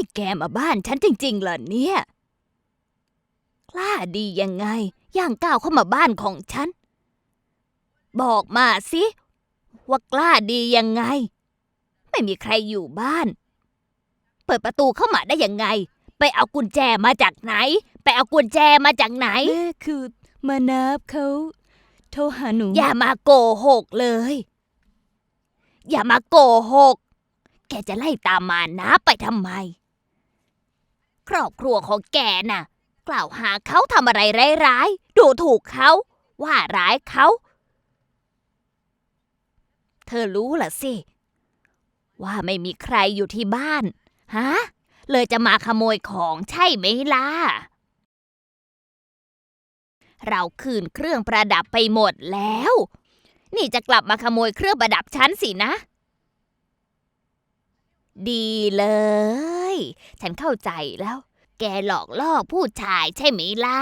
นี่แกมาบ้านฉันจริงๆเหรอเนี่ย กล้าดียังไง ย่างก้าวเข้ามาบ้านของฉัน บอกมาสิ ว่ากล้าดียังไง ไม่มีใครอยู่บ้าน เปิดประตูเข้ามาได้ยังไง ไปเอากุญแจมาจากไหน ไปเอากุญแจมาจากไหน แม่คือมานับเขาโทรหาหนู อย่ามาโกหกเลย อย่ามาโกหก แกจะไล่ตามมานะไปทำไม ครอบครัวของแกน่ะ กล่าวหาเขาทำอะไรร้ายๆดูถูกเขา ว่าร้ายเขา เธอรู้ล่ะสิ ว่าไม่มีใครอยู่ที่บ้าน ฮะ เลยจะมาขโมยของใช่ไหมล่ะ เราคืนเครื่องประดับไปหมดแล้ว นี่จะกลับมาขโมยเครื่องประดับฉันสินะ ดีเลย ฉันเข้าใจแล้ว แกหลอกล่อผู้ชายใช่ไหมล่ะ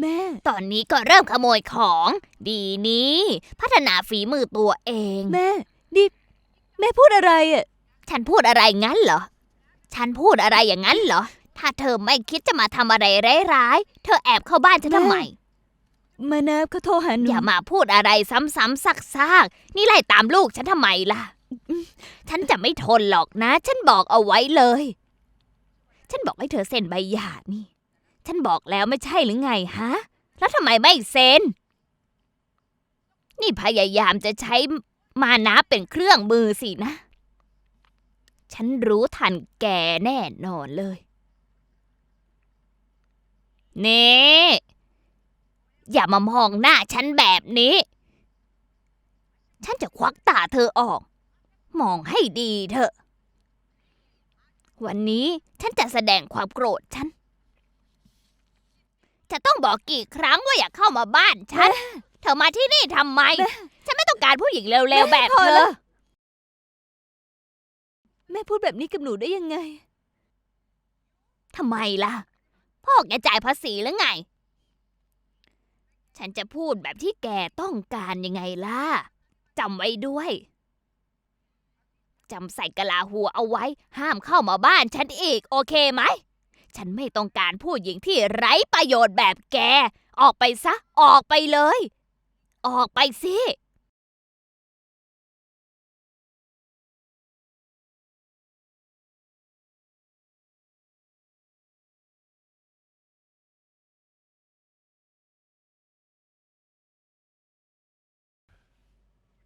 แม่ ตอนนี้ก็เริ่มขโมยของ ดีนี้ พัฒนาฝีมือตัวเอง แม่ดิแม่พูดอะไรอะ ฉันพูดอะไรงั้นเหรอ ฉันพูดอะไรอย่างนั้นเหรอ ถ้าเธอไม่คิดจะมาทำอะไรร้ายๆ เธอแอบเข้าบ้านฉันทำไม มานับเขาโทรหาหนู อย่ามาพูดอะไรซ้ำๆซักๆ นี่ไล่ตามลูกฉันทำไมล่ะ ฉันจะไม่ทนหรอกนะ ฉันบอกเอาไว้เลย ฉันบอกให้เธอเซ็นใบหย่านี่ ฉันบอกแล้วไม่ใช่หรือไงฮะ แล้วทำไมไม่เซ็น นี่พยายามจะใช้มานะเป็นเครื่องมือสินะ ฉันรู้ทันแกแน่นอนเลย เน่อย่ามามองหน้าฉันแบบนี้ ฉันจะควักตาเธอออก มองให้ดีเถอะ วันนี้ฉันจะแสดงความโกรธฉัน จะต้องบอกกี่ครั้งว่าอย่าเข้ามาบ้านฉัน เธอมาที่นี่ทำไม ฉันไม่ต้องการผู้หญิงเร็วๆแบบพอเธแล้อวแม่พูดแบบนี้กับหนูได้ยังไง ทำไมล่ะ พ่อแกจ่ายภาษีหรือไง ฉันจะพูดแบบที่แกต้องการยังไงล่ะจำไว้ด้วย จำใส่กะลาหัวเอาไว้ ห้ามเข้ามาบ้านฉันอีก โอเคไหม ฉันไม่ต้องการผู้หญิงที่ไร้ประโยชน์แบบแก ออกไปซะ ออกไปเลย ออกไปสิ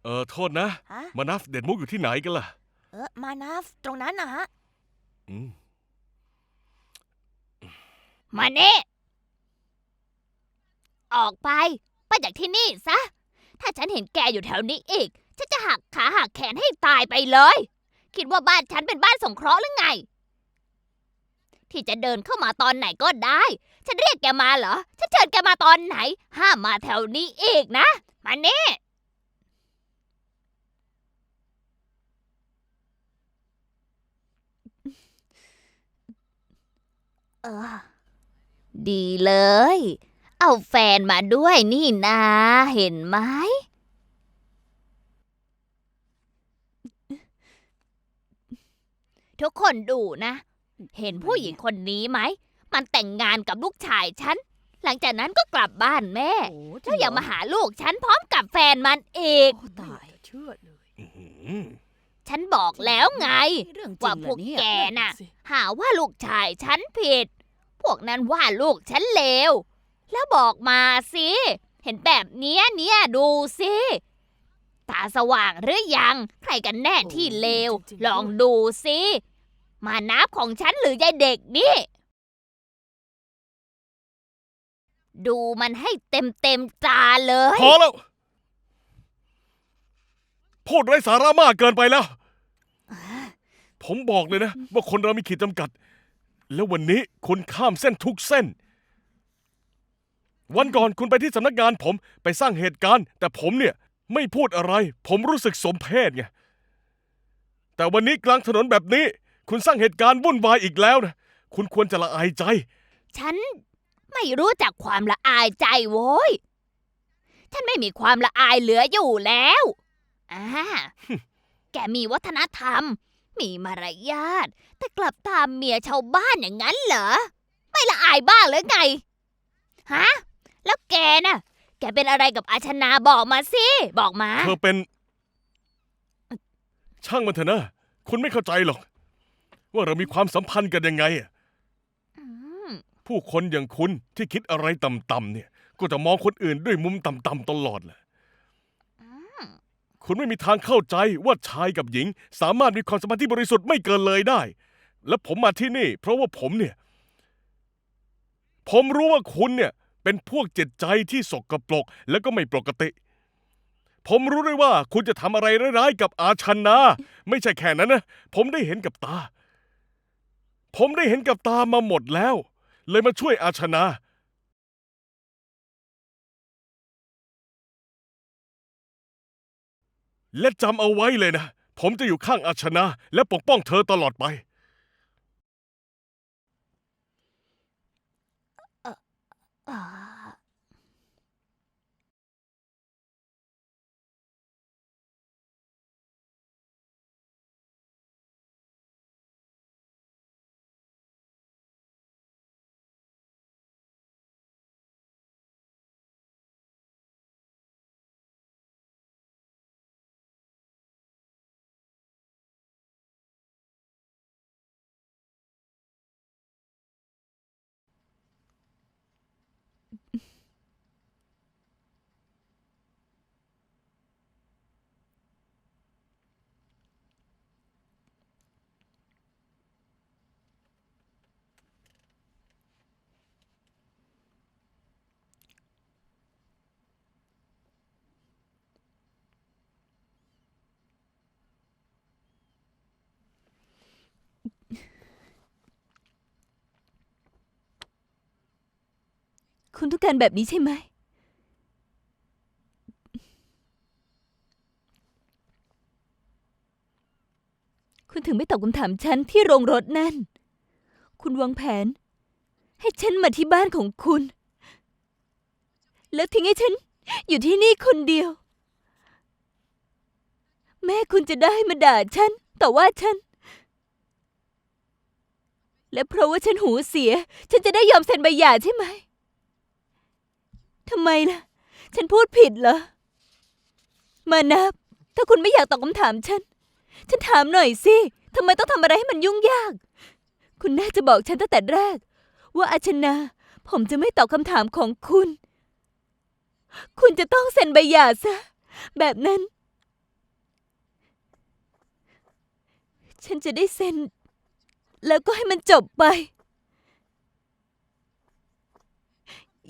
เออโทษนะ ฮะ มานัฟเด็ดมุกอยู่ที่ไหนกันล่ะเออมานาฟตรงนั้นนะฮะอืมมาเน่ออกไป ไปจากที่นี่ซะ ถ้าฉันเห็นแกอยู่แถวนี้อีก ฉันจะหักขาหักแขนให้ตายไปเลย คิดว่าบ้านฉันเป็นบ้านสงเคราะห์หรือไง ที่จะเดินเข้ามาตอนไหนก็ได้ ฉันเรียกแกมาเหรอ ฉันเชิญแกมาตอนไหน ห้ามมาแถวนี้อีกนะ มาเน่ เออ ดีเลย เอาแฟนมาด้วยนี่นาเห็นไหม ทุกคนดูนะ เห็นผู้หญิงคนนี้ไหม มันแต่งงานกับลูกชายฉัน หลังจากนั้นก็กลับบ้านแม่ โอ้แล้วอย่ามาหาลูกฉันพร้อมกับแฟนมันอีกตายเชื่อเลย อื้อหือ ฉันบอกแล้วไง เรื่องจริว่างพวกแกน่ะ หาว่าลูกชายฉันผิด พวกนั้นว่าลูกฉันเลว แล้วบอกมาสิ เห็นแบบเนี้ยเนี่ยดูสิ ตาสว่างหรือยัง ใครกันแน่ที่เลว ลองดูสิ มานับของฉันหรือยายเด็กนี่ ดูมันให้เต็มเต็มๆตาเลย พอแล้ว พูดไร้สาระมากเกินไปแล้ว ผมบอกเลยนะ ว่าคนเรามีขีดจำกัด แล้ววันนี้คุณข้ามเส้นทุกเส้น วันก่อนคุณไปที่สำนักงานผมไปสร้างเหตุการณ์ แต่ผมเนี่ยไม่พูดอะไร ผมรู้สึกสมเพศไง แต่วันนี้กลางถนนแบบนี้ คุณสร้างเหตุการณ์วุ่นวายอีกแล้วนะ คุณควรจะละอายใจ ฉันไม่รู้จักความละอายใจโว้ย ฉันไม่มีความละอายเหลืออยู่แล้ว อ่าแกมีวัฒนธรรม มีมารยาท แต่กลับตามเมียชาวบ้านอย่างนั้นเหรอ ไม่ละอายบ้างหรือไง ฮะ แล้วแกน่ะ แกเป็นอะไรกับอาชนาบอกมาสิ บอกมา เธอเป็น ช่างมันเถอะนะ คุณไม่เข้าใจหรอก ว่าเรามีความสัมพันธ์กันยังไงอะอืมผู้คนอย่างคุณที่คิดอะไรต่ำๆเนี่ย ก็จะมองคนอื่นด้วยมุมต่ำๆตลอดแหละอืม คุณไม่มีทางเข้าใจว่าชายกับหญิง สามารถมีความสัมพันธ์ที่บริสุทธิ์ไม่เกินเลยได้ และผมมาที่นี่ เพราะว่าผมเนี่ย ผมรู้ว่าคุณเนี่ย เป็นพวกจิตใจที่สกปรกและก็ไม่ปกติ ผมรู้ด้วยว่าคุณจะทำอะไรร้ายๆกับอาชันนาไม่ใช่แค่นั้นนะ ผมได้เห็นกับตา ผมได้เห็นกับตามาหมดแล้ว เลยมาช่วยอาชนา และจำเอาไว้เลยนะ ผมจะอยู่ข้างอาชนะ และปกป้องเธอตลอดไปอ่า คุณต้องการแบบนี้ใช่ไหม คุณถึงไม่ตอบคำถามฉันที่โรงรถนั่น คุณวางแผน ให้ฉันมาที่บ้านของคุณ แล้วทิ้งให้ฉัน อยู่ที่นี่คนเดียว แม่คุณจะได้มาด่าฉัน ต่อว่าฉัน และเพราะว่าฉันหูเสีย ฉันจะได้ยอมเซ็นใบหย่าใช่ไหม ทำไมล่ะ ฉันพูดผิดเหรอ มานับ ถ้าคุณไม่อยากตอบคำถามฉัน ฉันถามหน่อยสิทำไมต้องทำอะไรให้มันยุ่งยาก คุณน่าจะบอกฉันตั้งแต่แรก ว่าอาชนา ผมจะไม่ตอบคำถามของคุณ คุณจะต้องเซ็นใบหย่าซะ แบบนั้น ฉันจะได้เซ็น แล้วก็ให้มันจบไป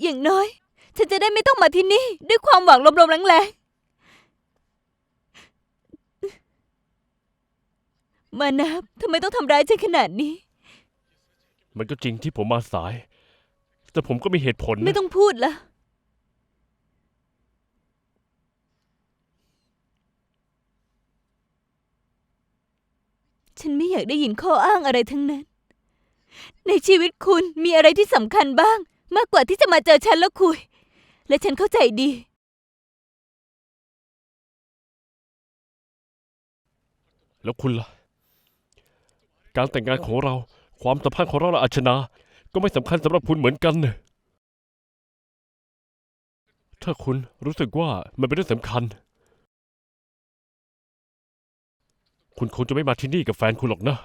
อย่างน้อย ฉันจะได้ไม่ต้องมาที่นี่ ด้วยความหวังลมๆแรงๆ มานับทำไมต้องทำร้ายฉันขนาดนี้ มันก็จริงที่ผมมาสาย แต่ผมก็มีเหตุผลไม่นะต้องพูดละฉันไม่อยากได้ยินข้ออ้างอะไรทั้งนั้น ในชีวิตคุณมีอะไรที่สำคัญบ้าง มากกว่าที่จะมาเจอฉันแล้วคุย และฉันเข้าใจดี แล้วคุณล่ะ การแต่งงานของเรา ความสัมพันธ์ของเราและอาชนา ก็ไม่สำคัญสำหรับคุณเหมือนกันเนะถ้าคุณรู้สึกว่ามันเป็นเรื่องสำคัญ คุณคงจะไม่มาที่นี่กับแฟนคุณหรอกนะ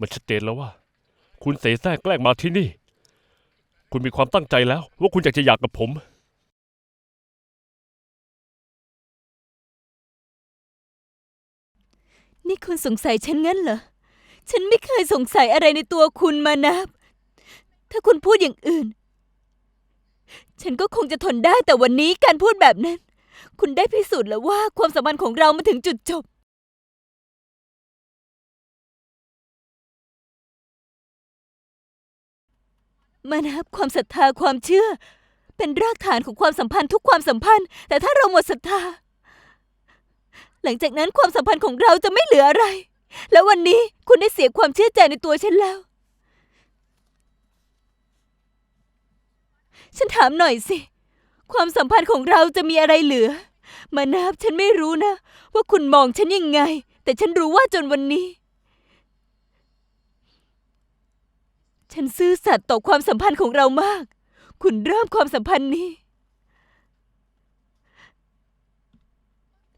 มันชัดเจนแล้วว่า คุณเสแสร้งแกล้งมาที่นี่ คุณมีความตั้งใจแล้ว ว่าคุณอยากจะอยากกับผม นี่คุณสงสัยฉันงั้นเหรอ ฉันไม่เคยสงสัยอะไรในตัวคุณมานับ ถ้าคุณพูดอย่างอื่น ฉันก็คงจะทนได้แต่วันนี้การพูดแบบนั้น คุณได้พิสูจน์แล้วว่าความสัมพันธ์ของเรามาถึงจุดจบ มานับความศรัทธาความเชื่อ เป็นรากฐานของความสัมพันธ์ทุกความสัมพันธ์ แต่ถ้าเราหมดศรัทธา หลังจากนั้นความสัมพันธ์ของเราจะไม่เหลืออะไร แล้ววันนี้คุณได้เสียความเชื่อใจในตัวฉันแล้ว ฉันถามหน่อยสิ ความสัมพันธ์ของเราจะมีอะไรเหลือ มานับฉันไม่รู้นะ ว่าคุณมองฉันยังไง แต่ฉันรู้ว่าจนวันนี้ ฉันซื่อสัตย์ต่อความสัมพันธ์ของเรามาก คุณเริ่มความสัมพันธ์นี้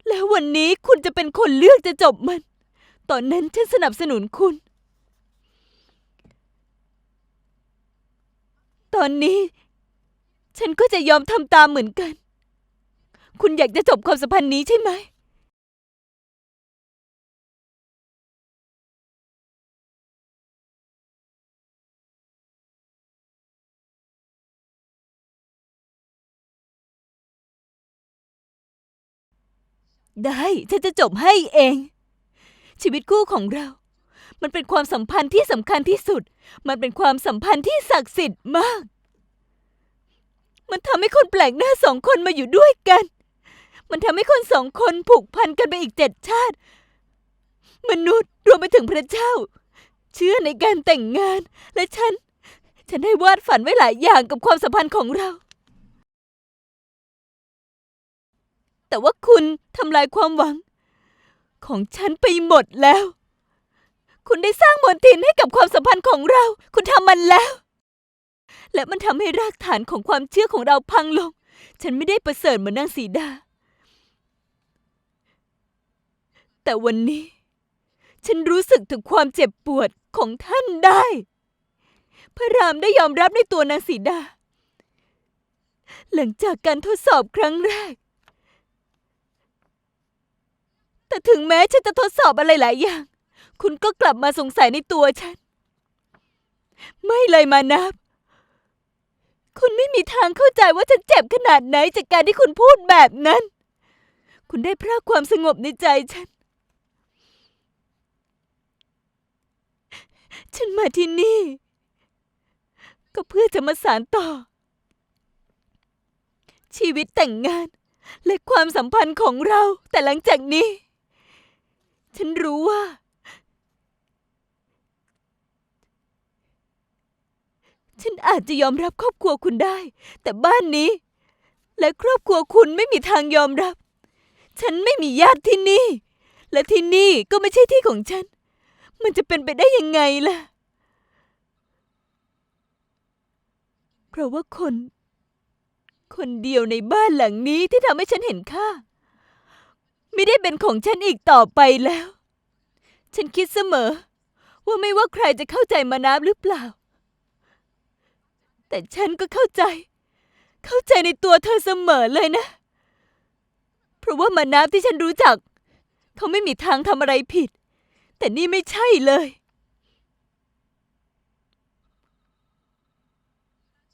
แล้ววันนี้คุณจะเป็นคนเลือกจะจบมัน ตอนนั้นฉันสนับสนุนคุณ ตอนนี้ ฉันก็จะยอมทำตามเหมือนกัน คุณอยากจะจบความสัมพันธ์นี้ใช่ไหม ได้ฉันจะจบให้เอง ชีวิตคู่ของเรา มันเป็นความสัมพันธ์ที่สำคัญที่สุด มันเป็นความสัมพันธ์ที่ศักดิ์สิทธิ์มาก มันทำให้คนแปลกหน้าสองคนมาอยู่ด้วยกัน มันทำให้คนสองคนผูกพันกันไปอีกเจ็ดชาติ มนุษย์รวมไปถึงพระเจ้า เชื่อในการแต่งงานและฉัน ฉันได้วาดฝันไว้หลายอย่างกับความสัมพันธ์ของเรา แต่ว่าคุณทำลายความหวัง ของฉันไปหมดแล้ว คุณได้สร้างมนทินให้กับความสัมพันธ์ของเรา คุณทำมันแล้ว และมันทำให้รากฐานของความเชื่อของเราพังลง ฉันไม่ได้ประเสริฐเหมือนนางสีดา แต่วันนี้ ฉันรู้สึกถึงความเจ็บปวดของท่านได้ พระรามได้ยอมรับในตัวนางสีดา หลังจากการทดสอบครั้งแรก แต่ถึงแม้ฉันจะทดสอบอะไรหลายอย่าง คุณก็กลับมาสงสัยในตัวฉัน ไม่เลยมานับ คุณไม่มีทางเข้าใจว่าฉันเจ็บขนาดไหนจากการที่คุณพูดแบบนั้น คุณได้พรากความสงบในใจฉัน ฉันมาที่นี่ ก็เพื่อจะมาสานต่อ ชีวิตแต่งงาน และความสัมพันธ์ของเราแต่หลังจากนี้ ฉันรู้ว่า ฉันอาจจะยอมรับครอบครัวคุณได้ แต่บ้านนี้ และครอบครัวคุณไม่มีทางยอมรับ ฉันไม่มีญาติที่นี่ และที่นี่ก็ไม่ใช่ที่ของฉัน มันจะเป็นไปได้ยังไงล่ะ เพราะว่าคน คนเดียวในบ้านหลังนี้ที่ทำให้ฉันเห็นค่า ไม่ได้เป็นของฉันอีกต่อไปแล้ว ฉันคิดเสมอ ว่าไม่ว่าใครจะเข้าใจมานาบหรือเปล่า แต่ฉันก็เข้าใจ เข้าใจในตัวเธอเสมอเลยนะ เพราะว่ามานาบที่ฉันรู้จัก เขาไม่มีทางทำอะไรผิด แต่นี่ไม่ใช่เลย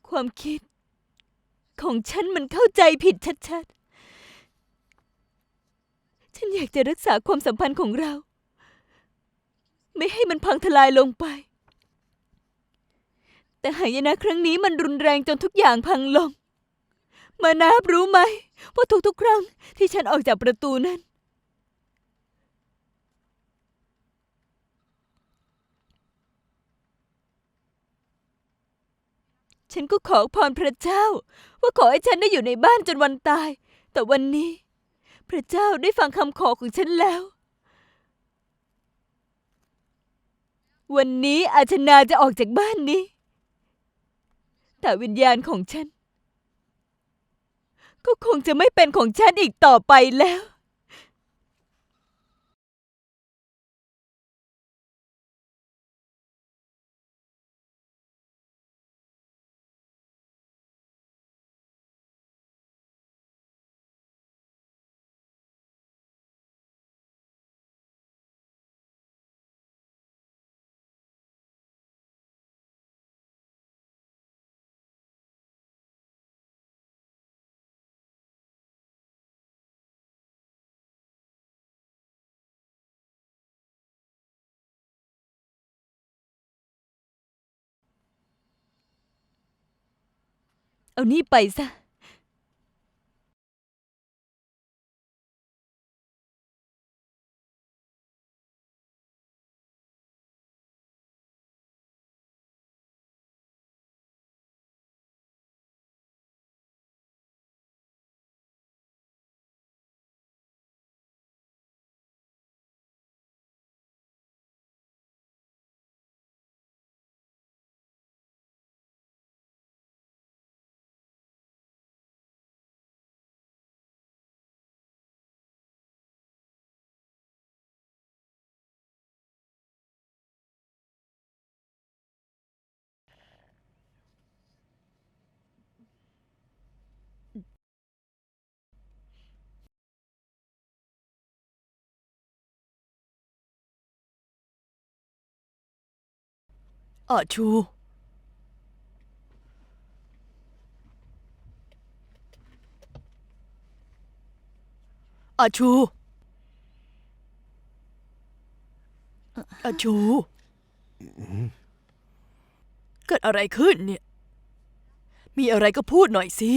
ความคิด ของฉันมันเข้าใจผิดชัดๆ ฉันอยากจะรักษาความสัมพันธ์ของเรา ไม่ให้มันพังทลายลงไป แต่หายนะครั้งนี้มันรุนแรงจนทุกอย่างพังลง มานาบรู้ไหมว่าทุกๆครั้งที่ฉันออกจากประตูนั้น ฉันก็ขอพรพระเจ้า ว่าขอให้ฉันได้อยู่ในบ้านจนวันตาย แต่วันนี้ พระเจ้าได้ฟังคำขอของฉันแล้ว วันนี้อาชนาจะออกจากบ้านนี้ แต่วิญญาณของฉัน ก็คงจะไม่เป็นของฉันอีกต่อไปแล้ว เอ อาชู อาชู อาชู เกิดอะไรขึ้นเนี่ย มีอะไรก็พูดหน่อยสิ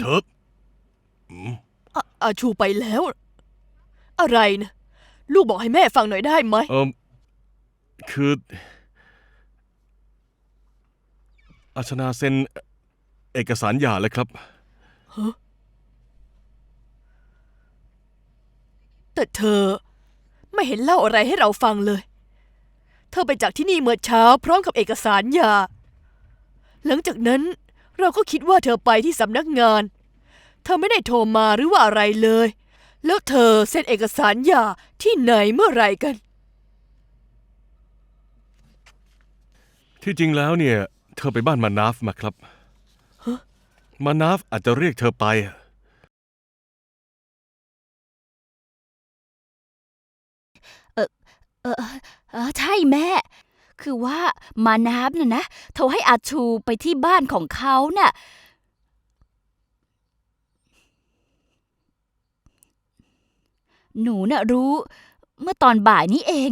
เธออาอาชูไปแล้ว อะไรนะ ลูกบอกให้แม่ฟังหน่อยได้ไหม เออคืออาชนาเซ็นเอกสารหย่าเลยครับ แต่เธอไม่เห็นเล่าอะไรให้เราฟังเลย เธอไปจากที่นี่เมื่อเช้าพร้อมกับเอกสารหย่าหลังจากนั้นเราก็คิดว่าเธอไปที่สำนักงาน เธอไม่ได้โทรมาหรือว่าอะไรเลย แล้วเธอเซ็นเอกสารหย่าที่ไหนเมื่อไหร่กัน ที่จริงแล้วเนี่ย เธอไปบ้านมานาฟมาครับ มานาฟอาจจะเรียกเธอไป เออเออใช่แม่ คือว่ามาน้ำน่ะนะโทรให้อาชูไปที่บ้านของเขาน่ะ หนูน่ะรู้ เมื่อตอนบ่ายนี้เอง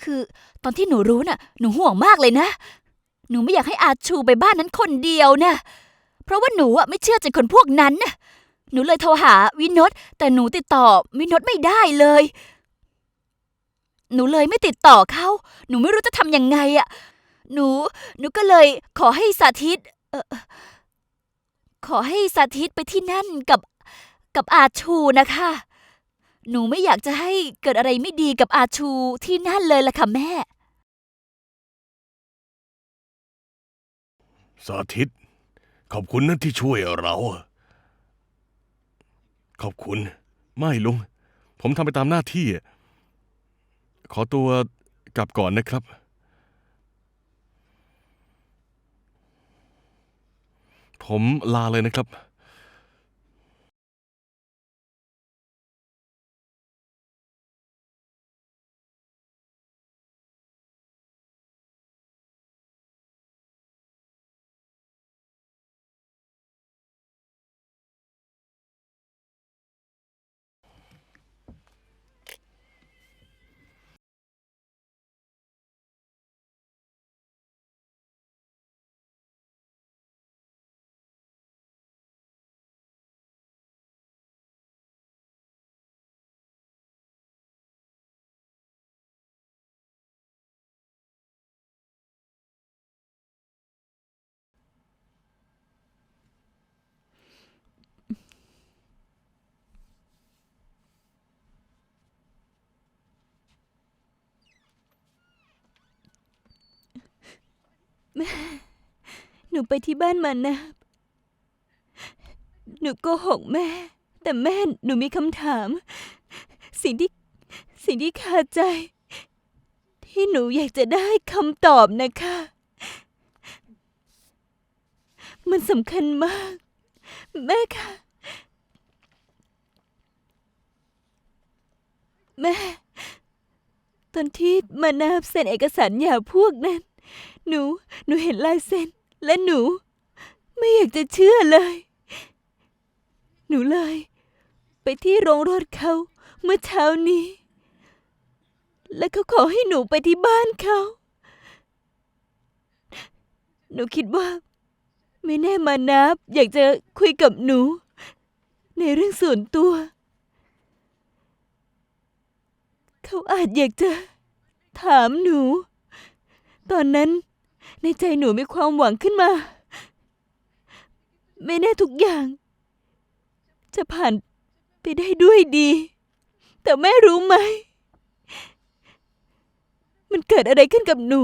คือตอนที่หนูรู้น่ะ หนูห่วงมากเลยนะ หนูไม่อยากให้อาชูไปบ้านนั้นคนเดียวนะ เพราะว่าหนูอะไม่เชื่อใจคนพวกนั้นน่ะหนูเลยโทรหาวินดแต่หนูติดต่อวินดไม่ได้เลย หนูเลยไม่ติดต่อเขาหนูไม่รู้จะทำยังไงอะ หนู หนูก็เลยขอให้สาธิตเออขอให้สาธิตไปที่นั่นกับ กับอาชูนะคะ หนูไม่อยากจะให้เกิดอะไรไม่ดีกับอาชูที่นั่นเลยล่ะค่ะแม่ สาธิต ขอบคุณนะที่ช่วยเรา ขอบคุณ ไม่ลุง ผมทำไปตามหน้าที่ ขอตัวกลับก่อนนะครับ ผมลาเลยนะครับ หนูไปที่บ้านมันนะ หนูโกหกแม่ แต่แม่หนูมีคำถาม สิ่งที่สิ่งที่คาใจ ที่หนูอยากจะได้คำตอบนะคะ มันสำคัญมาก แม่คะแม่ ตอนที่มานาบเซ็นเอกสารหย่าพวกนั้น หนู หนูเห็นลายเซ็น และหนู ไม่อยากจะเชื่อเลย หนูเลย ไปที่โรงรถเขาเมื่อเช้านี้ และเขาขอให้หนูไปที่บ้านเขา หนูคิดว่า ไม่แน่มานับ อยากจะคุยกับหนู ในเรื่องส่วนตัว เขาอาจอยากจะถามหนู ตอนนั้น ในใจหนูมีความหวังขึ้นมา ไม่แน่ทุกอย่าง จะผ่านไปได้ด้วยดี แต่แม่รู้ไหม มันเกิดอะไรขึ้นกับหนู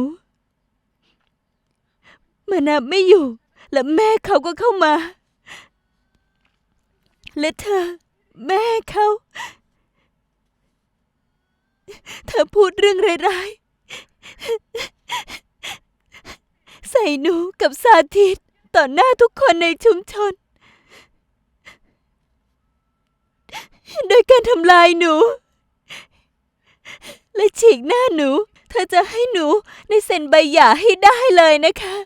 มานาไม่อยู่ และแม่เขาก็เข้ามา และเธอ แม่เขา เธอพูดเรื่องร้ายๆ หนูกับสาธิต ต่อหน้าทุกคนในชุมชน โดยการทำลายหนู และฉีกหน้าหนู เธอจะให้หนูในเซ็นใบหย่าให้ได้เลยนะคะ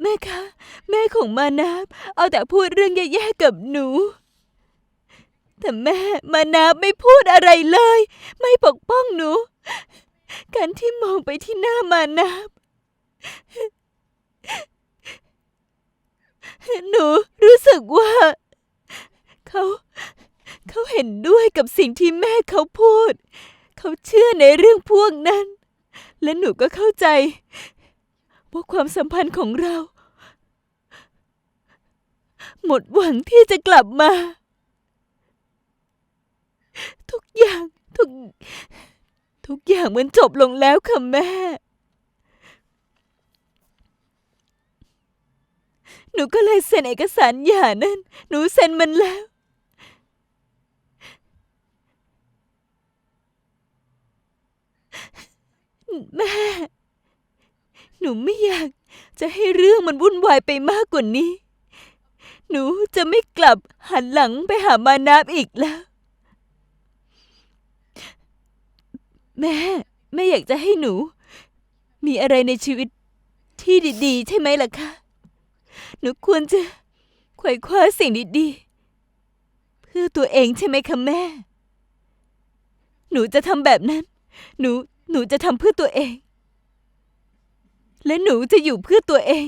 แม่คะ แม่ของมานาบเอาแต่พูดเรื่องแย่ๆกับหนูแต่แม่มานาบไม่พูดอะไรเลย ไม่ปกป้องหนู การที่มองไปที่หน้ามานาบหนูรู้สึกว่า เขา เขาเห็นด้วยกับสิ่งที่แม่เขาพูด เขาเชื่อในเรื่องพวกนั้น และหนูก็เข้าใจว่าความสัมพันธ์ของเรา หมดหวังที่จะกลับมา ทุกอย่างทุก ทุกอย่างมันจบลงแล้วค่ะแม่ หนูก็เลยเซ็นเอกสารหย่านั่น หนูเซ็นมันแล้ว แม่ หนูไม่อยากจะให้เรื่องมันวุ่นวายไปมากกว่านี้ หนูจะไม่กลับหันหลังไปหามานาบอีกแล้ว แม่ แม่อยากจะให้หนู มีอะไรในชีวิตที่ดีๆ ใช่ไหมล่ะคะ หนูควรจะไขว่คว้าสิ่งดีๆ เพื่อตัวเองใช่ไหมคะแม่ หนูจะทำแบบนั้น หนู หนูจะทำเพื่อตัวเอง และหนูจะอยู่เพื่อตัวเอง